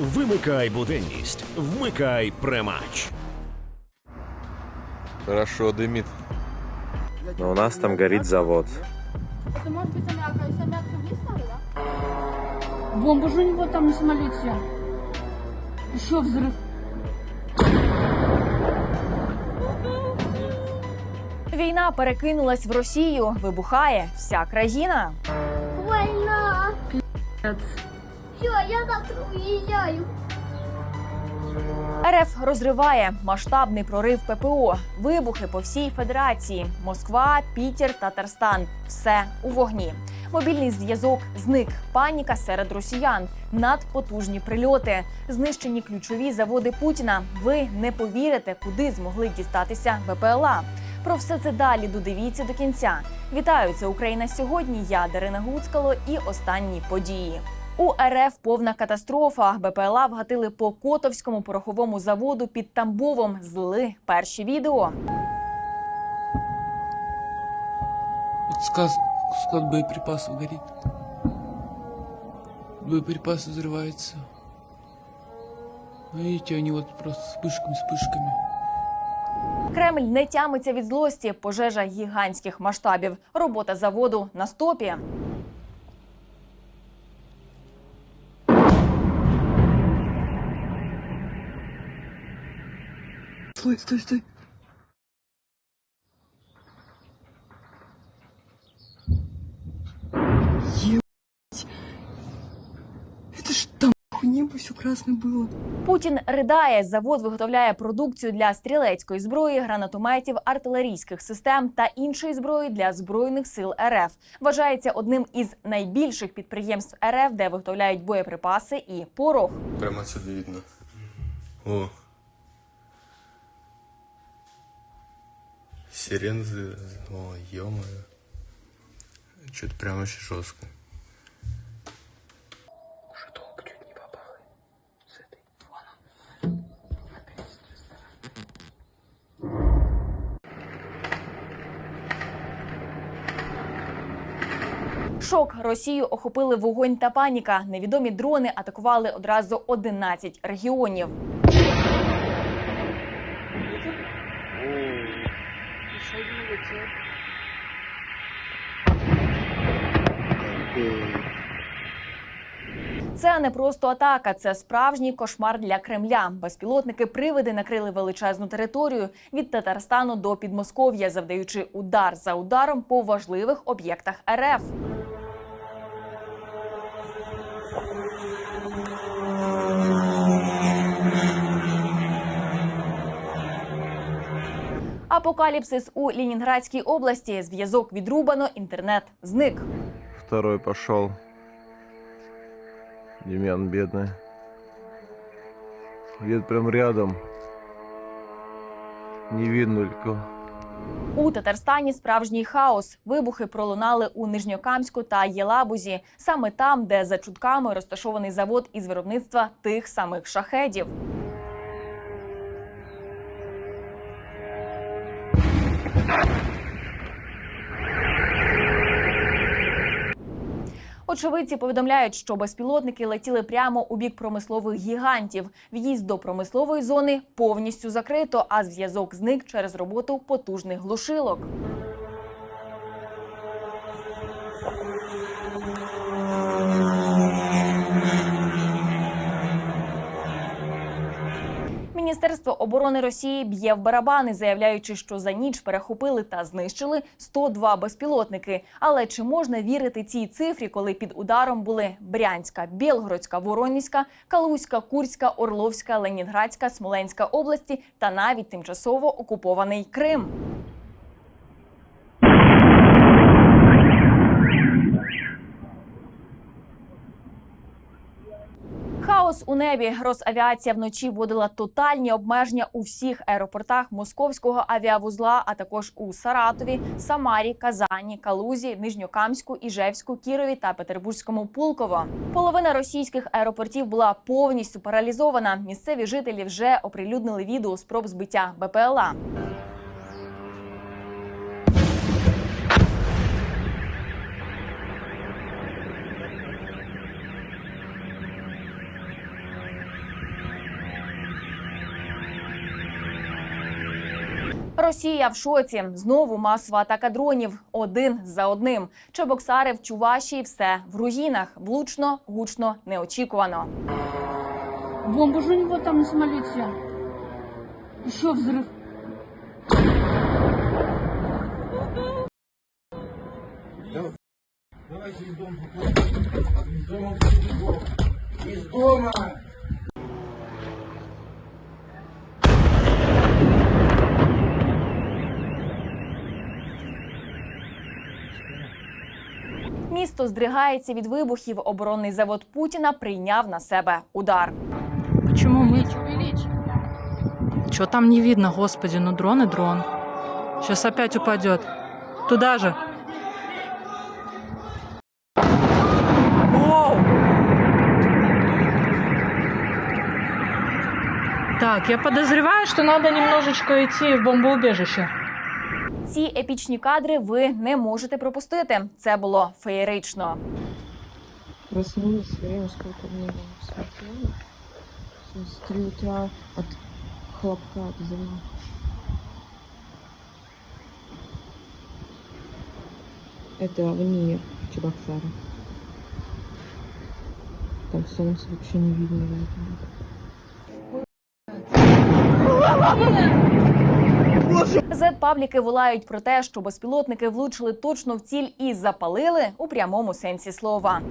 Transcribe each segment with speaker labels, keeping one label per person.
Speaker 1: Вимикай буденність, вмикай премач.
Speaker 2: Хорошо, дымит.
Speaker 3: Но у нас там горит завод.
Speaker 4: Это может быть аммиака. Если аммиак то вниз надо, да?
Speaker 5: Бомба же у него там на самолете. Еще взрыв.
Speaker 6: Війна перекинулась в Росію, вибухає вся країна.
Speaker 4: Война! Все, я завтра уезжаю.
Speaker 6: РФ розриває масштабний прорив ППО, вибухи по всій федерації. Москва, Пітер, Татарстан все у вогні. Мобільний зв'язок зник. Паніка серед росіян, надпотужні прильоти, знищені ключові заводи Путіна. Ви не повірите, куди змогли дістатися БПЛА. Про все це далі додивіться до кінця. Вітаю, це Україна сьогодні. Я Дарина Гуцкало і останні події. У РФ повна катастрофа. БПЛА вгатили по Котовському пороховому заводу під Тамбовом. Зли перші відео.
Speaker 7: Вот сказ, склад боеприпасов горит. Боеприпасы взрываются. Видите, они вот просто вспышками, вспышками.
Speaker 6: Кремль не тямиться від злості. Пожежа гігантських масштабів. Робота заводу на стопі.
Speaker 7: Стой, стой, стой. Ебать. Это ж там небо все красное было.
Speaker 6: Путін ридає. Завод виготовляє продукцію для стрілецької зброї, гранатометів, артилерійських систем та іншої зброї для збройних сил РФ. Вважається одним із найбільших підприємств РФ, де виготовляють боєприпаси і порох.
Speaker 2: Прямо отсюда видно. О. Сирензы. О, ё-моё. Что-то прям очень жестко.
Speaker 7: Уже долго чуть не попало. С этой. Вон он.
Speaker 6: Шок Росію охопили вогонь та паніка. Невідомі дрони атакували одразу 11 регіонів. Це не просто атака, це справжній кошмар для Кремля. Безпілотники привиди накрили величезну територію від Татарстану до Підмосков'я, завдаючи удар за ударом по важливих об'єктах РФ. Апокаліпсис у Лінінградській області. Зв'язок відрубано, інтернет зник.
Speaker 3: Второй пошел. Демьян бедный. Где-то прям рядом. Не видно лько.
Speaker 6: У Татарстані справжній хаос. Вибухи пролунали у Нижньокамську та Єлабузі, саме там, де за чутками розташований завод із виробництва тих самих шахедів. Очевидці повідомляють, що безпілотники летіли прямо у бік промислових гігантів. В'їзд до промислової зони повністю закрито, а зв'язок зник через роботу потужних глушилок. Міністерство оборони Росії б'є в барабани, заявляючи, що за ніч перехопили та знищили 102 безпілотники. Але чи можна вірити цій цифрі, коли під ударом були Брянська, Білгородська, Воронізька, Калузька, Курська, Орловська, Ленінградська, Смоленська області та навіть тимчасово окупований Крим? Хаос у небі. Росавіація вночі вводила тотальні обмеження у всіх аеропортах московського авіавузла, а також у Саратові, Самарі, Казані, Калузі, Нижньокамську, Іжевську, Кірові та Петербурзькому Пулково. Половина російських аеропортів була повністю паралізована. Місцеві жителі вже оприлюднили відео спроб збиття БПЛА. Росія в шоці. Знову масова атака дронів. Один за одним. Чебоксари в Чувашії все в руїнах. Влучно, гучно, неочікувано.
Speaker 5: Бомба же у него там на самолете. Еще взрыв.
Speaker 6: Місто здригається від вибухів. Оборонний завод Путіна прийняв на себе удар.
Speaker 8: Почему мы... Что там не видно, господи, ну дрон и дрон. Сейчас опять упадет. Туда же. Воу! Так, я подозреваю, что надо немножечко идти в бомбоубежище.
Speaker 6: Ці епічні кадри ви не можете пропустити. Це було феєрично.
Speaker 7: Проснулась, время сколько мне было? Смотрела. С 3 утра от хлопка, от взрыва. Это вне Чебоксара. Там солнце вообще не видно. поэтому.
Speaker 6: Зет-пабліки волають про те, що безпілотники влучили точно в ціль і запалили у прямому сенсі слова.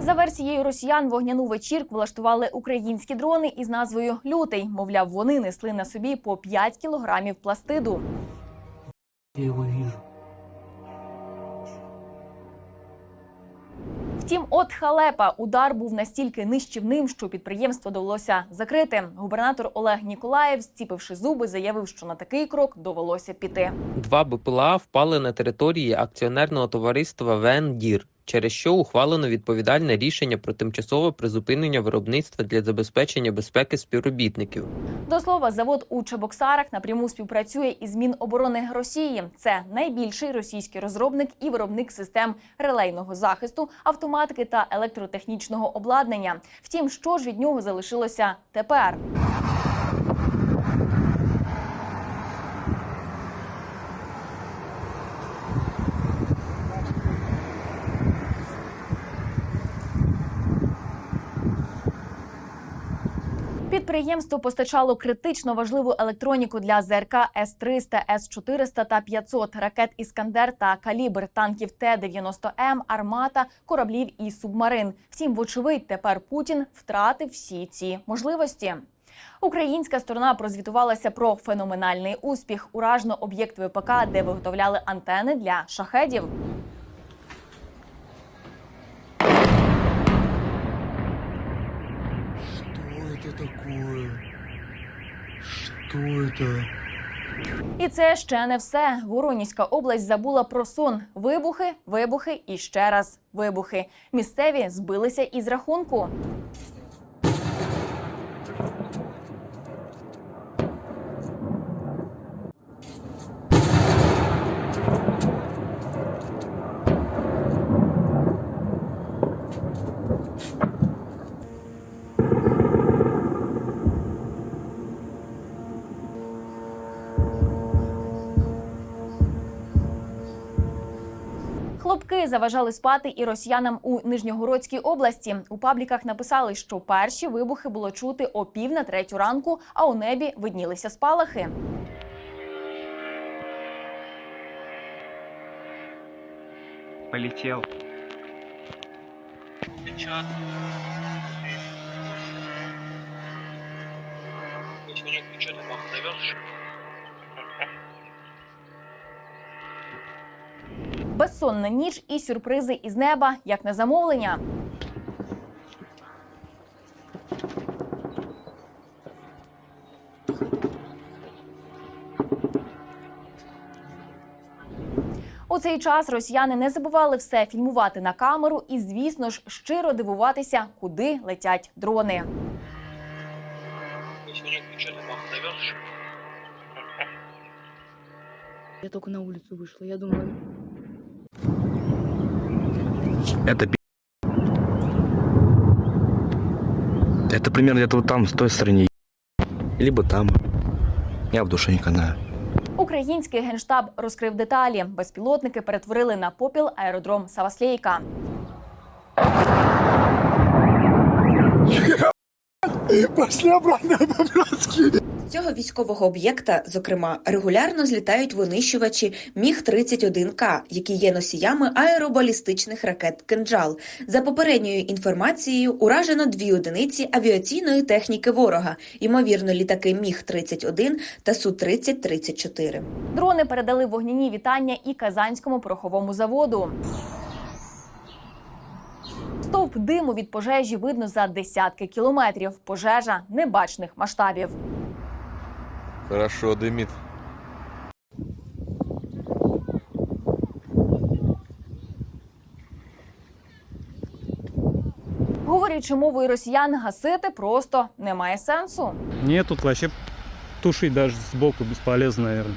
Speaker 6: За версією росіян, вогняну вечірку влаштували українські дрони із назвою Лютий. Мовляв, вони несли на собі по 5 кілограмів пластиду. Втім, от халепа удар був настільки нищівним, що підприємство довелося закрити. Губернатор Олег Ніколаєв, зціпивши зуби, заявив, що на такий крок довелося піти.
Speaker 9: Два БПЛА впали на території акціонерного товариства «Вендір», через що ухвалено відповідальне рішення про тимчасове призупинення виробництва для забезпечення безпеки співробітників.
Speaker 6: До слова, завод у Чебоксарах напряму співпрацює із Міноборони Росії. Це найбільший російський розробник і виробник систем релейного захисту, автоматики та електротехнічного обладнання. Втім, що ж від нього залишилося тепер? Підприємство постачало критично важливу електроніку для ЗРК С-300, С-400 та 500, ракет «Іскандер» та «Калібр», танків Т-90М, «Армата», кораблів і субмарин. Втім, вочевидь, тепер Путін втратив всі ці можливості. Українська сторона прозвітувалася про феноменальний успіх. Уражно об'єкт ВПК, де виготовляли антени для шахедів.
Speaker 2: Что это такое? Что это?
Speaker 6: І це ще не все. Воронізька область забула про сон. Вибухи, вибухи і ще раз вибухи. Місцеві збилися із рахунку. Хлопки заважали спати і росіянам у Нижньогородській області. У пабліках написали, що перші вибухи було чути о пів на третю ранку, а у небі виднілися спалахи.
Speaker 10: Полетел.
Speaker 6: Безсонна ніч і сюрпризи із неба, як на замовлення. У цей час росіяни не забували все фільмувати на камеру і, звісно ж, щиро дивуватися, куди летять дрони.
Speaker 7: Я только на улицу вышла. Я думала,
Speaker 10: Это. Это примерно где-то вот там, в той стороне. Либо там. Я в душе не канаю.
Speaker 6: Український генштаб розкрив деталі. Безпілотники перетворили на попіл аеродром Саваслейка.
Speaker 2: Пошли обратно по-братски.
Speaker 11: Цього військового об'єкта, зокрема, регулярно злітають винищувачі Міг-31К, які є носіями аеробалістичних ракет «Кинджал». За попередньою інформацією, уражено дві одиниці авіаційної техніки ворога, ймовірно, літаки Міг-31 та Су-30-34.
Speaker 6: Дрони передали вогняні вітання і Казанському пороховому заводу. Стовп диму від пожежі видно за десятки кілометрів. Пожежа небачних масштабів.
Speaker 3: Хорошо дымит.
Speaker 6: Говорячи мовою росіян, гасити просто немає сенсу.
Speaker 12: Нет, тут вообще тушить даже сбоку бесполезно, наверное.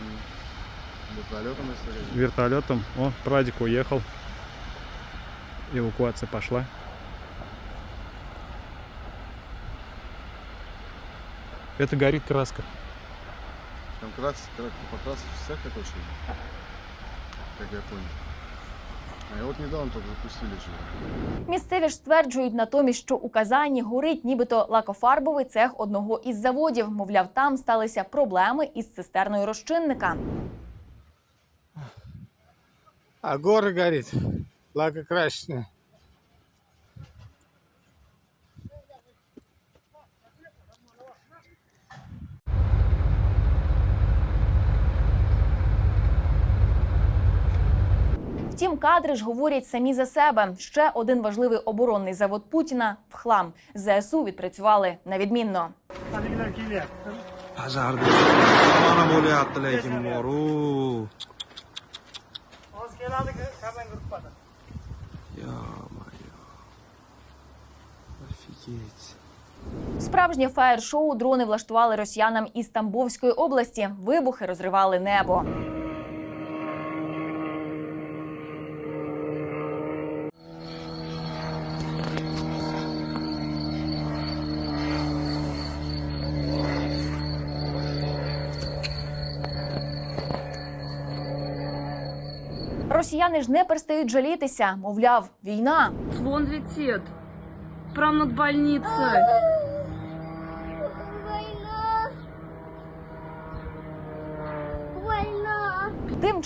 Speaker 2: Вертолетом если
Speaker 12: Вертолетом. О, Прадик уехал. Эвакуация пошла. Это горит краска.
Speaker 2: Там крас, крас, покрас всякое точно. Как я понял. А я недавно только запустили.
Speaker 6: Місцеві ж стверджують натомість, що у Казані горить нібито лакофарбовий цех одного із заводів. Мовляв, там сталися проблеми із цистерною розчинника.
Speaker 12: А горы горит. Лакокрасочная.
Speaker 6: Втім, кадри ж говорять самі за себе. Ще один важливий оборонний завод Путіна в хлам. ЗСУ відпрацювали на відмінно. Справжнє фаєр-шоу дрони влаштували росіянам із Тамбовської області. Вибухи розривали небо. Росіяни ж не перестають жалітися, мовляв, війна.
Speaker 5: Вон летит. прямо над больницей.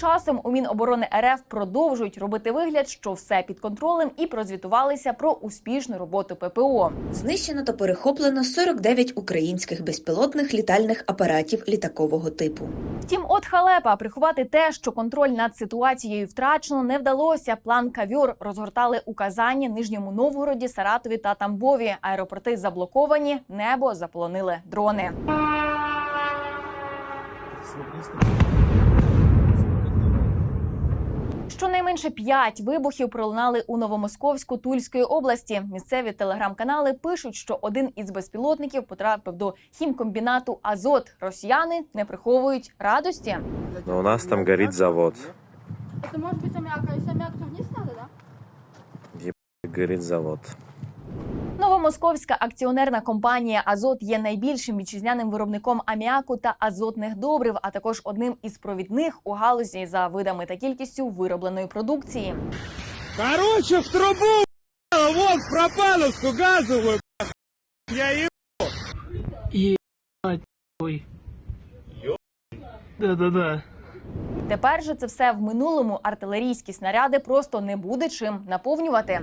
Speaker 6: Часом у Міноборони РФ продовжують робити вигляд, що все під контролем, і прозвітувалися про успішну роботу ППО.
Speaker 11: Знищено та перехоплено 49 українських безпілотних літальних апаратів літакового типу.
Speaker 6: Втім, от халепа приховати те, що контроль над ситуацією втрачено, не вдалося. План кавьор розгортали у Казані, Нижньому Новгороді, Саратові та Тамбові. Аеропорти заблоковані, небо заполонили дрони. Щонайменше п'ять вибухів пролунали у Новомосковську Тульської області. Місцеві телеграм-канали пишуть, що один із безпілотників потрапив до хімкомбінату Азот. Росіяни не приховують радості.
Speaker 3: Но у нас там горить завод.
Speaker 4: Це може бути аміака. Аміак то вниз надо, да?
Speaker 3: горить завод.
Speaker 6: Новомосковська акціонерна компанія Азот є найбільшим вітчизняним виробником аміаку та азотних добрив, а також одним із провідних у галузі за видами та кількістю виробленої продукції.
Speaker 12: Короче, в трубу вот в пропановскую газовую. Я и Ой. Да-да-да.
Speaker 6: Тепер же це все в минулому артилерійські снаряди просто не буде чим наповнювати.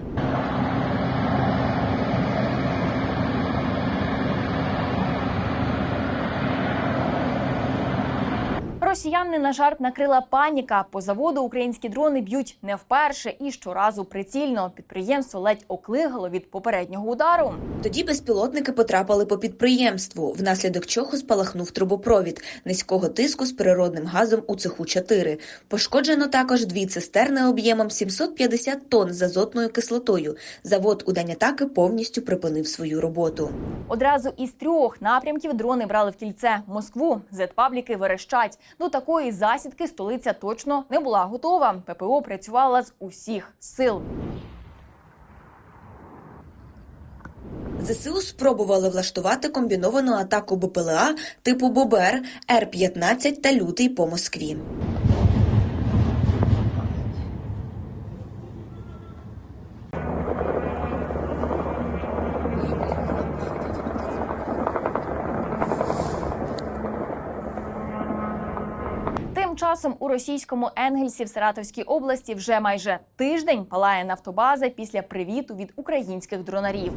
Speaker 6: Росіяни на жарт накрила паніка. По заводу українські дрони б'ють не вперше і щоразу прицільно. Підприємство ледь оклигало від попереднього удару.
Speaker 11: Тоді безпілотники потрапили по підприємству, внаслідок чого спалахнув трубопровід низького тиску з природним газом у цеху 4. Пошкоджено також дві цистерни об'ємом 750 тонн з азотною кислотою. Завод у день атаки повністю припинив свою роботу.
Speaker 6: Одразу із трьох напрямків дрони брали в кільце Москву. Зетпабліки верещать. До такої засідки столиця точно не була готова. ППО працювала з усіх сил.
Speaker 11: ЗСУ спробували влаштувати комбіновану атаку БПЛА типу БОБР, Р-15 та Лютий по Москві.
Speaker 6: Часом у російському Енгельсі в Саратовській області вже майже тиждень палає нафтобаза після привіту від українських дронарів.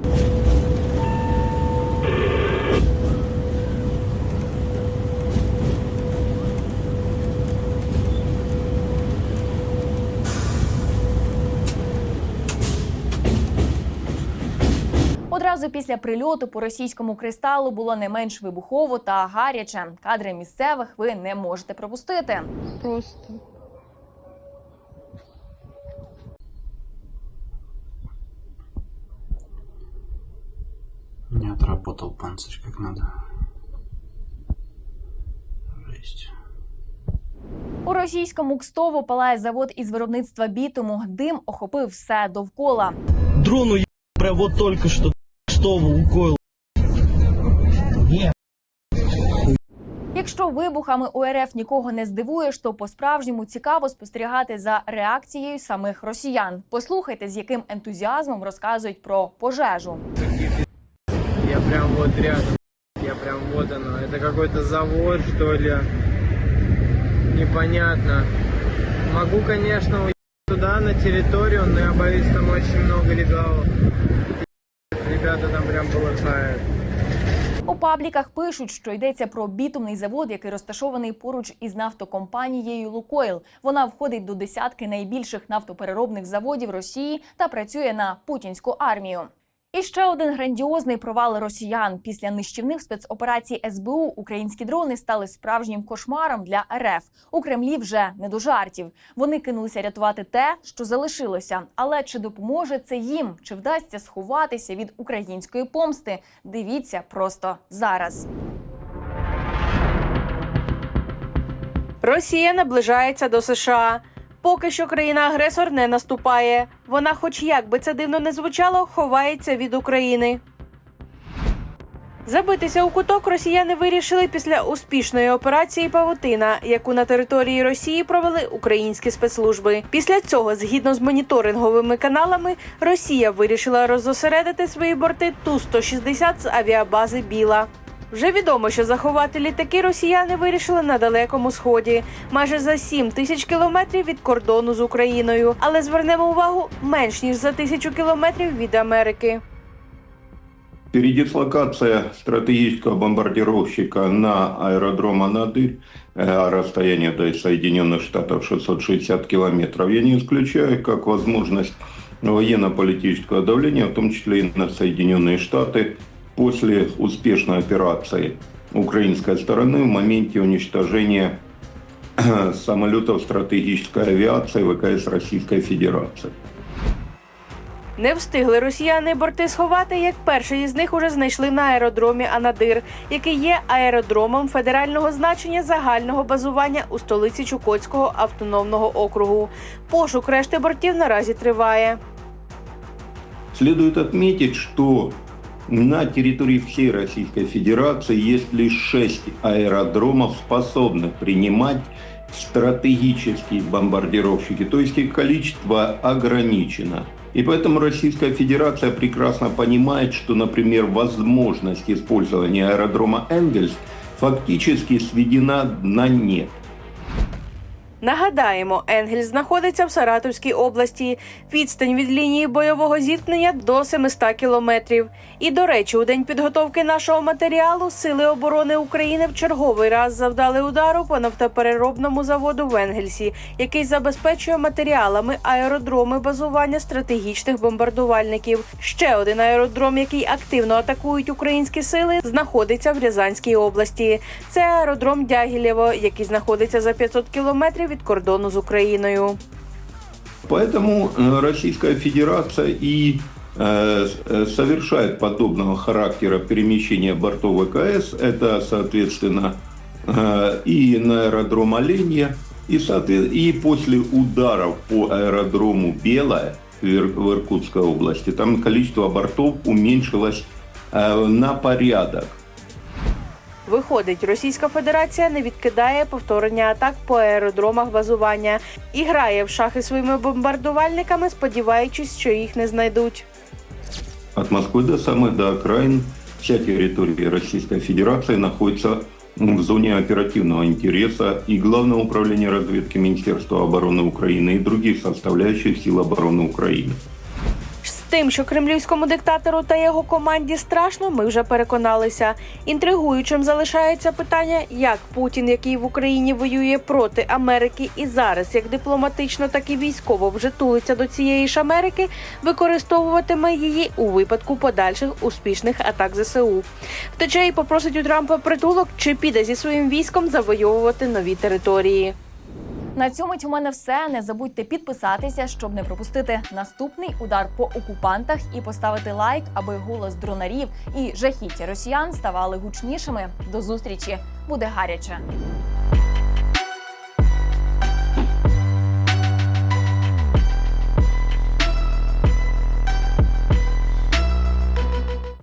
Speaker 6: Одразу після прильоту по російському кристалу було не менш вибухово та гаряче. Кадри місцевих ви не можете пропустити.
Speaker 7: Просто.
Speaker 12: Не отработал панцирь как надо. Жесть.
Speaker 6: У російському Кстово палає завод із виробництва бітуму. Дим охопив все довкола.
Speaker 12: Дрону я вот только что стову укоил.
Speaker 6: Якщо вибухами у РФ нікого не здивуєш, то по-справжньому цікаво спостерігати за реакцією самих росіян. Послухайте, з яким ентузіазмом розказують про пожежу.
Speaker 12: Я прям вот рядом. Я прям вот оно. Это какой-то завод, что ли. Непонятно. Могу, конечно, уехать туда, на территорию, но я боюсь, там очень много легалов. Ребята там прям полыхают.
Speaker 6: У пабліках пишуть, що йдеться про бітумний завод, який розташований поруч із нафтокомпанією Лукойл. Вона входить до десятки найбільших нафтопереробних заводів Росії та працює на путінську армію. І ще один грандіозний провал росіян після нищівних спецоперацій СБУ. Українські дрони стали справжнім кошмаром для РФ. У Кремлі вже не до жартів. Вони кинулися рятувати те, що залишилося. Але чи допоможе це їм? Чи вдасться сховатися від української помсти? Дивіться просто зараз.
Speaker 8: Росія наближається до США. Поки що країна-агресор не наступає. Вона, хоч як би це дивно не звучало, ховається від України. Забитися у куток росіяни вирішили після успішної операції Павутина, яку на території Росії провели українські спецслужби. Після цього, згідно з моніторинговими каналами, Росія вирішила роззосередити свої борти Ту-160 з авіабази Біла. Вже відомо, що заховати літаки росіяни вирішили на далекому сході, майже за 7 тисяч кілометрів від кордону з Україною. Але звернемо увагу менш ніж за тисячу кілометрів від Америки.
Speaker 13: Передислокация стратегического бомбардировщика на аэродром Анадырь, э, а расстояние до Соединенных Штатов 660 километров, я не исключаю как возможность военно-политического давления, в том числе и на Соединенные Штаты, после успешной операции украинской стороны в моменте уничтожения самолетов стратегической авиации ВКС Российской Федерации.
Speaker 8: Не встигли росіяни борти сховати, як перший із них уже знайшли на аеродромі Анадир, який є аеродромом федерального значення загального базування у столиці Чукотського автономного округу. Пошук решти бортів наразі триває.
Speaker 13: Следует отметить, что на территории всей Российской Федерации есть лишь шесть аэродромов, способных принимать стратегические бомбардировщики, то есть их количество ограничено. И поэтому Российская Федерация прекрасно понимает, что, например, возможность использования аэродрома Энгельс фактически сведена на нет.
Speaker 8: Нагадаємо, Енгельс знаходиться в Саратовській області. Відстань від лінії бойового зіткнення до 700 кілометрів. І до речі, у день підготовки нашого матеріалу Сили оборони України в черговий раз завдали удару по нафтопереробному заводу в Енгельсі, який забезпечує матеріалами аеродроми базування стратегічних бомбардувальників. Ще один аеродром, який активно атакують українські сили, знаходиться в Рязанській області. Це аеродром Дягілєво, який знаходиться за 500 кілометрів від кордону з Україною.
Speaker 13: Поэтому э, Российская Федерация и э, э, совершает подобного характера перемещения бортов ВКС. Это, соответственно, э, и на аэродром Оленья, и, соответ- и после ударов по аэродрому Белая в Ир- в Иркутской области, там количество бортов уменьшилось э, на порядок.
Speaker 8: Виходить, Російська Федерація не відкидає повторення атак по аеродромах базування і грає в шахи своїми бомбардувальниками, сподіваючись, що їх не знайдуть.
Speaker 13: От Москвы до самых до окраин вся территория Российской Федерации находится м, в зоне оперативного интереса и Главного управления разведки Министерства обороны Украины и других составляющих сил обороны Украины.
Speaker 8: Тим, що кремлівському диктатору та його команді страшно, ми вже переконалися. Інтригуючим залишається питання, як Путін, який в Україні воює проти Америки, і зараз як дипломатично, так і військово вже тулиться до цієї ж Америки, використовуватиме її у випадку подальших успішних атак ЗСУ. Втече і попросить у Трампа притулок, чи піде зі своїм військом завойовувати нові території.
Speaker 6: На цьому у мене все. Не забудьте підписатися, щоб не пропустити наступний удар по окупантах і поставити лайк, аби голос дронарів і жахіття росіян ставали гучнішими. До зустрічі буде гаряче.